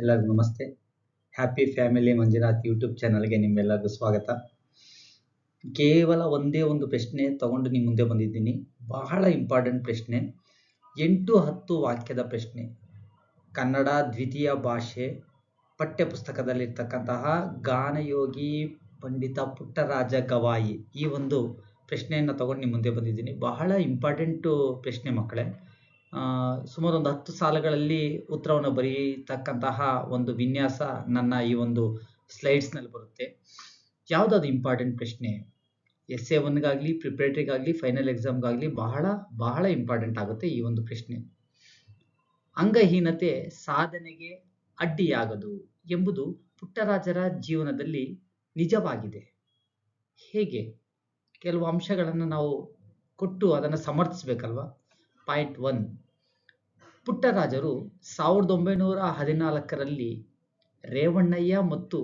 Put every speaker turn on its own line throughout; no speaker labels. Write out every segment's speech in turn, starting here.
ಎಲ್ಲರಿಗೂ ನಮಸ್ತೆ. Happy family Manjunath YouTube ಚಾನಲ್ಗೆ ನಿಮ್ಮೆಲ್ಲರಿಗೂ ಸ್ವಾಗತ. ಕೇವಲ ಒಂದೇ ಒಂದು ಪ್ರಶ್ನೆ ತಗೊಂಡು ನಿಮ್ಮ ಮುಂದೆ ಬಂದಿದ್ದೀನಿ. ಬಹಳ ಇಂಪಾರ್ಟೆಂಟ್ ಪ್ರಶ್ನೆ. ಎಂಟು ಹತ್ತು ವಾಕ್ಯದ ಪ್ರಶ್ನೆ. ಕನ್ನಡ ದ್ವಿತೀಯ ಭಾಷೆ ಪಠ್ಯಪುಸ್ತಕದಲ್ಲಿರ್ತಕ್ಕಂತಹ ಗಾನಯೋಗಿ ಪಂಡಿತ ಪುಟ್ಟರಾಜ ಗವಾಯಿ ಈ ಒಂದು ಪ್ರಶ್ನೆಯನ್ನು ತಗೊಂಡು ನಿಮ್ಮ ಮುಂದೆ ಬಂದಿದ್ದೀನಿ. ಬಹಳ ಇಂಪಾರ್ಟೆಂಟು ಪ್ರಶ್ನೆ ಮಕ್ಕಳೇ. ಸುಮಾರು ಒಂದು ಹತ್ತು ಸಾಲುಗಳಲ್ಲಿ ಉತ್ತರವನ್ನು ಬರೀತಕ್ಕಂತಹ ಒಂದು ವಿನ್ಯಾಸ ನನ್ನ ಈ ಒಂದು ಸ್ಲೈಡ್ಸ್ನಲ್ಲಿ ಬರುತ್ತೆ. ಯಾವುದಾದ್ರು ಇಂಪಾರ್ಟೆಂಟ್ ಪ್ರಶ್ನೆ ಎಸ್ ಎ ಒನ್ಗಾಗಲಿ, ಪ್ರಿಪ್ರೇಟರಿಗಾಗಲಿ, ಫೈನಲ್ ಎಕ್ಸಾಮ್ಗಾಗಲಿ ಬಹಳ ಬಹಳ ಇಂಪಾರ್ಟೆಂಟ್ ಆಗುತ್ತೆ ಈ ಒಂದು ಪ್ರಶ್ನೆ. ಅಂಗಹೀನತೆ ಸಾಧನೆಗೆ ಅಡ್ಡಿಯಾಗದು ಎಂಬುದು ಪುಟ್ಟರಾಜರ ಜೀವನದಲ್ಲಿ ನಿಜವಾಗಿದೆ. ಹೇಗೆ? ಕೆಲವು ಅಂಶಗಳನ್ನು ನಾವು ಕೊಟ್ಟು ಅದನ್ನು ಸಮರ್ಥಿಸ್ಬೇಕಲ್ವಾ? Point one. ಪುಟ್ಟರಾಜರು ಸಾವಿರದ ಒಂಬೈನೂರ ಹದಿನಾಲ್ಕರಲ್ಲಿ ರೇವಣ್ಣಯ್ಯ ಮತ್ತು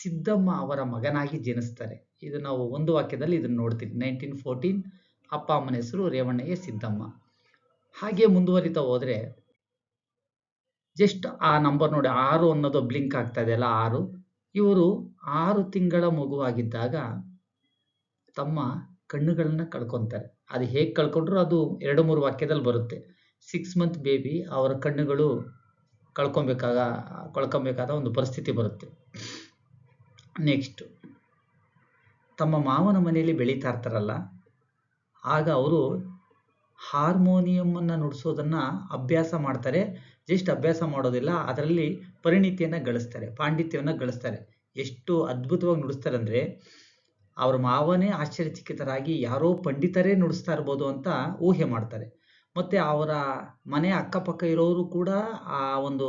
ಸಿದ್ದಮ್ಮ ಅವರ ಮಗನಾಗಿ ಜನಿಸ್ತಾರೆ. ಇದು ನಾವು ಒಂದು ವಾಕ್ಯದಲ್ಲಿ ಇದನ್ನು ನೋಡ್ತೀವಿ. ನೈನ್ಟೀನ್ ಫೋರ್ಟೀನ್ ಅಪ್ಪ ಅಮ್ಮನ ಹೆಸರು ರೇವಣ್ಣಯ್ಯ, ಸಿದ್ದಮ್ಮ. ಹಾಗೆ ಮುಂದುವರಿತಾ ಹೋದರೆ ಜಸ್ಟ್ ಆ ನಂಬರ್ ನೋಡಿ, ಆರು ಅನ್ನೋದು ಬ್ಲಿಂಕ್ ಆಗ್ತಾ ಇದೆಯಲ್ಲ ಆರು. ಇವರು ಆರು ತಿಂಗಳ ಮಗುವಾಗಿದ್ದಾಗ ತಮ್ಮ ಕಣ್ಣುಗಳನ್ನ ಕಳ್ಕೊತಾರೆ. ಅದು ಹೇಗೆ ಕಳ್ಕೊಂಡ್ರು ಅದು ಎರಡು ಮೂರು ವಾಕ್ಯದಲ್ಲಿ ಬರುತ್ತೆ. ಸಿಕ್ಸ್ ಮಂತ್ ಬೇಬಿ ಅವರ ಕಣ್ಣುಗಳು ಕಳ್ಕೊಬೇಕಾಗ, ಕಳ್ಕೊಬೇಕಾದ ಒಂದು ಪರಿಸ್ಥಿತಿ ಬರುತ್ತೆ. ನೆಕ್ಸ್ಟ್ ತಮ್ಮ ಮಾವನ ಮನೆಯಲ್ಲಿ ಬೆಳೀತಾ ಇರ್ತಾರಲ್ಲ, ಆಗ ಅವರು ಹಾರ್ಮೋನಿಯಮನ್ನು ನುಡಿಸೋದನ್ನು ಅಭ್ಯಾಸ ಮಾಡ್ತಾರೆ. ಜಸ್ಟ್ ಅಭ್ಯಾಸ ಮಾಡೋದಿಲ್ಲ, ಅದರಲ್ಲಿ ಪರಿಣಿತಿಯನ್ನು ಗಳಿಸ್ತಾರೆ, ಪಾಂಡಿತ್ಯವನ್ನು ಗಳಿಸ್ತಾರೆ. ಎಷ್ಟು ಅದ್ಭುತವಾಗಿ ನುಡಿಸ್ತಾರೆ ಅಂದರೆ, ಅವ್ರ ಮಾವನೇ ಆಶ್ಚರ್ಯಚಕಿತರಾಗಿ ಯಾರೋ ಪಂಡಿತರೇ ನುಡಿಸ್ತಾ ಇರ್ಬೋದು ಅಂತ ಊಹೆ ಮಾಡ್ತಾರೆ. ಮತ್ತು ಅವರ ಮನೆ ಅಕ್ಕಪಕ್ಕ ಇರೋರು ಕೂಡ ಆ ಒಂದು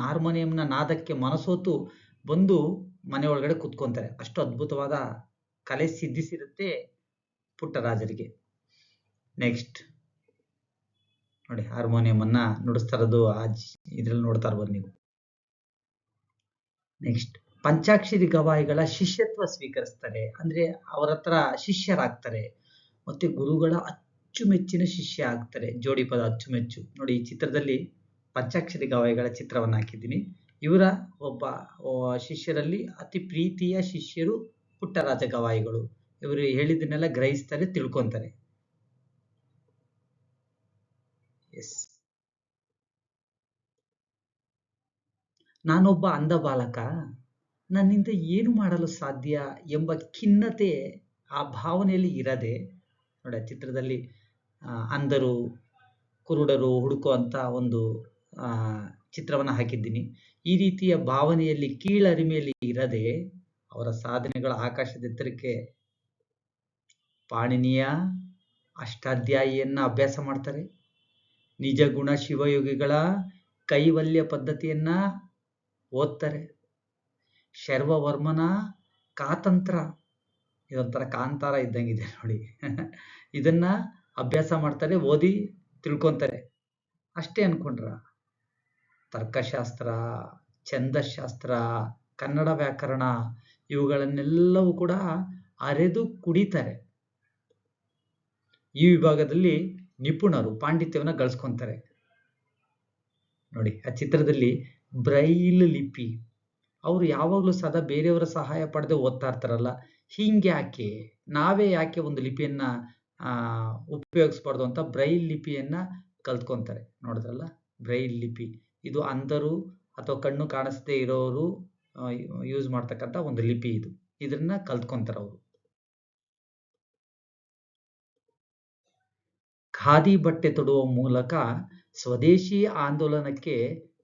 ಹಾರ್ಮೋನಿಯಂನ ನಾದಕ್ಕೆ ಮನಸೋತು ಬಂದು ಮನೆ ಒಳಗಡೆ ಕುತ್ಕೊಂತಾರೆ. ಅಷ್ಟು ಅದ್ಭುತವಾದ ಕಲೆ ಸಿದ್ಧಿಸಿರುತ್ತೆ ಪುಟ್ಟರಾಜರಿಗೆ. ನೆಕ್ಸ್ಟ್ ನೋಡಿ, ಹಾರ್ಮೋನಿಯಮನ್ನ ನುಡಿಸ್ತಾ ಇರೋದು ಆ ಇದ್ರಲ್ಲಿ ನೋಡ್ತಾ ಇರ್ಬೋದು ನೀವು. ನೆಕ್ಸ್ಟ್ ಪಂಚಾಕ್ಷರಿ ಗವಾಯಿಗಳ ಶಿಷ್ಯತ್ವ ಸ್ವೀಕರಿಸ್ತಾರೆ. ಅಂದ್ರೆ ಅವರ ಹತ್ರ ಶಿಷ್ಯರಾಗ್ತಾರೆ. ಮತ್ತೆ ಗುರುಗಳ ಅಚ್ಚುಮೆಚ್ಚಿನ ಶಿಷ್ಯ ಆಗ್ತಾರೆ. ಜೋಡಿ ಪದ ಅಚ್ಚುಮೆಚ್ಚು ನೋಡಿ, ಈ ಚಿತ್ರದಲ್ಲಿ ಪಂಚಾಕ್ಷರಿ ಗವಾಯಿಗಳ ಚಿತ್ರವನ್ನು ಹಾಕಿದ್ದೀನಿ. ಇವರ ಒಬ್ಬ ಶಿಷ್ಯರಲ್ಲಿ ಅತಿ ಪ್ರೀತಿಯ ಶಿಷ್ಯರು ಪುಟ್ಟರಾಜ ಗವಾಯಿಗಳು. ಇವರು ಹೇಳಿದ್ದನ್ನೆಲ್ಲ ಗ್ರಹಿಸ್ತಾರೆ, ತಿಳ್ಕೊಂತಾರೆ. ಎಸ್. ನಾನೊಬ್ಬ ಅಂಧ ಬಾಲಕ. ನನ್ನಿಂದ ಏನು ಮಾಡಲು ಸಾಧ್ಯ ಎಂಬ ಖಿನ್ನತೆ ಆ ಭಾವನೆಯಲ್ಲಿ ಇರದೆ, ನೋಡಿ ಚಿತ್ರದಲ್ಲಿ ಅಂಧರು, ಕುರುಡರು ಹುಡುಕುವಂಥ ಒಂದು ಚಿತ್ರವನ್ನು ಹಾಕಿದ್ದೀನಿ. ಈ ರೀತಿಯ ಭಾವನೆಯಲ್ಲಿ ಕೀಳರಿಮೆಯಲ್ಲಿ ಇರದೆ ಅವರ ಸಾಧನೆಗಳ ಆಕಾಶದ ಎತ್ತರಕ್ಕೆ ಪಾಣಿನಿಯ ಅಷ್ಟಾಧ್ಯಾಯಿಯನ್ನ ಅಭ್ಯಾಸ ಮಾಡ್ತಾರೆ. ನಿಜ ಗುಣ ಶಿವಯೋಗಿಗಳ ಕೈವಲ್ಯ ಪದ್ಧತಿಯನ್ನ ಓದ್ತಾರೆ. ಶರ್ವವರ್ಮನ ಕಾತಂತ್ರ, ಇದೊಂಥರ ಕಾಂತಾರ ಇದ್ದಂಗಿದೆ ನೋಡಿ. ಇದನ್ನ ಅಭ್ಯಾಸ ಮಾಡ್ತಾರೆ, ಓದಿ ತಿಳ್ಕೊಂತಾರೆ. ಅಷ್ಟೇ ಅನ್ಕೊಂಡ್ರ? ತರ್ಕಶಾಸ್ತ್ರ, ಛಂದಶಾಸ್ತ್ರ, ಕನ್ನಡ ವ್ಯಾಕರಣ ಇವುಗಳನ್ನೆಲ್ಲವೂ ಕೂಡ ಅರೆದು ಕುಡಿತಾರೆ. ಈ ವಿಭಾಗದಲ್ಲಿ ನಿಪುಣರು ಪಾಂಡಿತ್ಯವನ್ನು ಗಳಿಸ್ಕೊಂತಾರೆ. ನೋಡಿ, ಆ ಚಿತ್ರದಲ್ಲಿ ಬ್ರೈಲ್ ಲಿಪಿ. ಅವರು ಯಾವಾಗಲೂ ಸದಾ ಬೇರೆಯವರ ಸಹಾಯ ಪಡೆದು ಓದ್ತಾ ಇರ್ತಾರಲ್ಲ, ಹಿಂಗೆ ಯಾಕೆ? ನಾವೇ ಯಾಕೆ ಒಂದು ಲಿಪಿಯನ್ನ ಉಪಯೋಗಿಸ್ಬಾರ್ದು ಅಂತ ಬ್ರೈಲ್ ಲಿಪಿಯನ್ನ ಕಲ್ತ್ಕೊಂತಾರೆ. ನೋಡಿದ್ರಲ್ಲ? ಬ್ರೈಲ್ ಲಿಪಿ. ಇದು ಅಂಧರು ಅಥವಾ ಕಣ್ಣು ಕಾಣಿಸದೇ ಇರೋರು ಯೂಸ್ ಮಾಡ್ತಕ್ಕಂಥ ಒಂದು ಲಿಪಿ ಇದು. ಇದನ್ನ ಕಲ್ತ್ಕೊಂತಾರೆ ಅವರು. ಖಾದಿ ಬಟ್ಟೆ ತೊಡುವ ಮೂಲಕ ಸ್ವದೇಶಿ ಆಂದೋಲನಕ್ಕೆ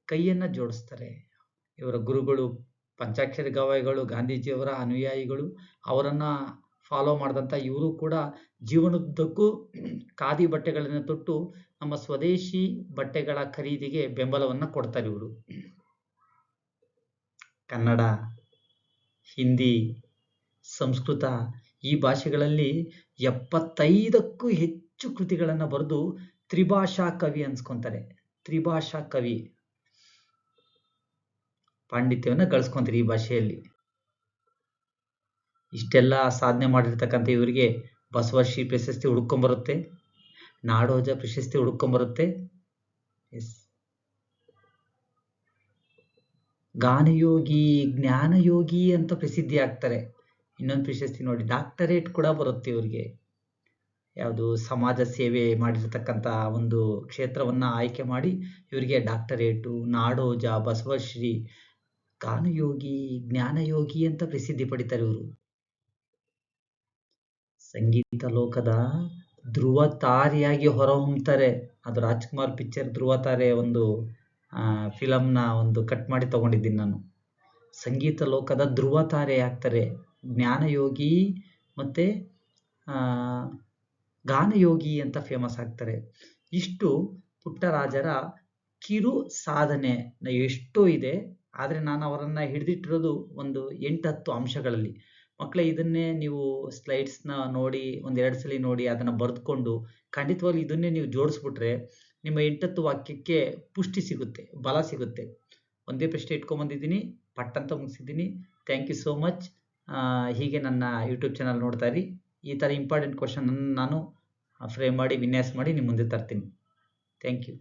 ಕೈಯನ್ನ ಜೋಡಿಸ್ತಾರೆ. ಇವರ ಗುರುಗಳು, ಪಂಚಾಕ್ಷರಿ ಗವಾಯಿಗಳು, ಗಾಂಧೀಜಿಯವರ ಅನುಯಾಯಿಗಳು ಅವರನ್ನ ಫಾಲೋ ಮಾಡಿದಂಥ ಇವರು ಕೂಡ ಜೀವನದುದ್ದಕ್ಕೂ ಖಾದಿ ಬಟ್ಟೆಗಳನ್ನು ತೊಟ್ಟು ನಮ್ಮ ಸ್ವದೇಶಿ ಬಟ್ಟೆಗಳ ಖರೀದಿಗೆ ಬೆಂಬಲವನ್ನು ಕೊಡ್ತಾರೆ ಇವರು. ಕನ್ನಡ, ಹಿಂದಿ, ಸಂಸ್ಕೃತ ಈ ಭಾಷೆಗಳಲ್ಲಿ ಎಪ್ಪತ್ತೈದಕ್ಕೂ ಹೆಚ್ಚು ಕೃತಿಗಳನ್ನು ಬರೆದು ತ್ರಿಭಾಷಾ ಕವಿ ಅನ್ಸ್ಕೊಂತಾರೆ. ತ್ರಿಭಾಷಾ ಕವಿ. ಪಾಂಡಿತ್ಯವನ್ನು ಗಳಿಸ್ಕೊಂತಾರೆ ಈ ಭಾಷೆಯಲ್ಲಿ. ಇಷ್ಟೆಲ್ಲ ಸಾಧನೆ ಮಾಡಿರ್ತಕ್ಕಂಥ ಇವರಿಗೆ ಬಸವಶ್ರೀ ಪ್ರಶಸ್ತಿ ಹುಡ್ಕೊಂಬರುತ್ತೆ ನಾಡೋಜ ಪ್ರಶಸ್ತಿ ಹುಡ್ಕೊಂಬರುತ್ತೆ ಎಸ್. ಗಾನಯೋಗಿ, ಜ್ಞಾನಯೋಗಿ ಅಂತ ಪ್ರಸಿದ್ಧಿ ಆಗ್ತಾರೆ. ಇನ್ನೊಂದು ಪ್ರಶಸ್ತಿ ನೋಡಿ, ಡಾಕ್ಟರೇಟ್ ಕೂಡ ಬರುತ್ತೆ ಇವರಿಗೆ. ಯಾವುದು ಸಮಾಜ ಸೇವೆ ಮಾಡಿರ್ತಕ್ಕಂಥ ಒಂದು ಕ್ಷೇತ್ರವನ್ನ ಆಯ್ಕೆ ಮಾಡಿ ಇವರಿಗೆ ಡಾಕ್ಟರೇಟು, ನಾಡೋಜ ಬಸವಶ್ರೀ ಗಾನಯೋಗಿ, ಜ್ಞಾನಯೋಗಿ ಅಂತ ಪ್ರಸಿದ್ಧಿ ಪಡಿತಾರೆ ಇವರು. ಸಂಗೀತ ಲೋಕದ ಧ್ರುವ ತಾರೆಯಾಗಿ ಹೊರಹೊಮ್ತಾರೆ. ಅದು ರಾಜ್ಕುಮಾರ್ ಪಿಕ್ಚರ್ ಧ್ರುವ ತಾರೆ ಒಂದು ಫಿಲಮ್ನ ಒಂದು ಕಟ್ ಮಾಡಿ ತಗೊಂಡಿದ್ದೀನಿ ನಾನು. ಸಂಗೀತ ಲೋಕದ ಧ್ರುವ ತಾರೆ ಆಗ್ತಾರೆ. ಜ್ಞಾನಯೋಗಿ ಮತ್ತು ಗಾನಯೋಗಿ ಅಂತ ಫೇಮಸ್ ಆಗ್ತಾರೆ. ಇಷ್ಟು ಪುಟ್ಟರಾಜರ ಕಿರು ಸಾಧನೆ ಎಷ್ಟೋ ಇದೆ. ಆದರೆ ನಾನು ಅವರನ್ನು ಹಿಡಿದಿಟ್ಟಿರೋದು ಒಂದು ಎಂಟತ್ತು ಅಂಶಗಳಲ್ಲಿ. ಮಕ್ಕಳೇ ಇದನ್ನೇ ನೀವು ಸ್ಲೈಡ್ಸ್ನ ನೋಡಿ, ಒಂದೆರಡು ಸಲ ನೋಡಿ ಅದನ್ನು ಬರೆದುಕೊಂಡು ಖಂಡಿತವಾಗ್ಲೂ ಇದನ್ನೇ ನೀವು ಜೋಡಿಸ್ಬಿಟ್ರೆ ನಿಮ್ಮ ಎಂಟತ್ತು ವಾಕ್ಯಕ್ಕೆ ಪುಷ್ಟಿ ಸಿಗುತ್ತೆ, ಬಲ ಸಿಗುತ್ತೆ. ಒಂದೇ ಪ್ರಶ್ನೆ ಇಟ್ಕೊಂಬಂದಿದ್ದೀನಿ, ಪಟ್ಟಂತ ಮುಗಿಸಿದ್ದೀನಿ. ಥ್ಯಾಂಕ್ ಯು ಸೋ ಮಚ್ ಹೀಗೆ ನನ್ನ ಯೂಟ್ಯೂಬ್ ಚಾನಲ್ ನೋಡ್ತಾ ಇರಿ. ಈ ಥರ ಇಂಪಾರ್ಟೆಂಟ್ ಕ್ವಶನನ್ನು ನಾನು ಫ್ರೇಮ್ ಮಾಡಿ, ವಿನ್ಯಾಸ ಮಾಡಿ ನಿಮ್ಮ ಮುಂದೆ ತರ್ತೀನಿ. Thank you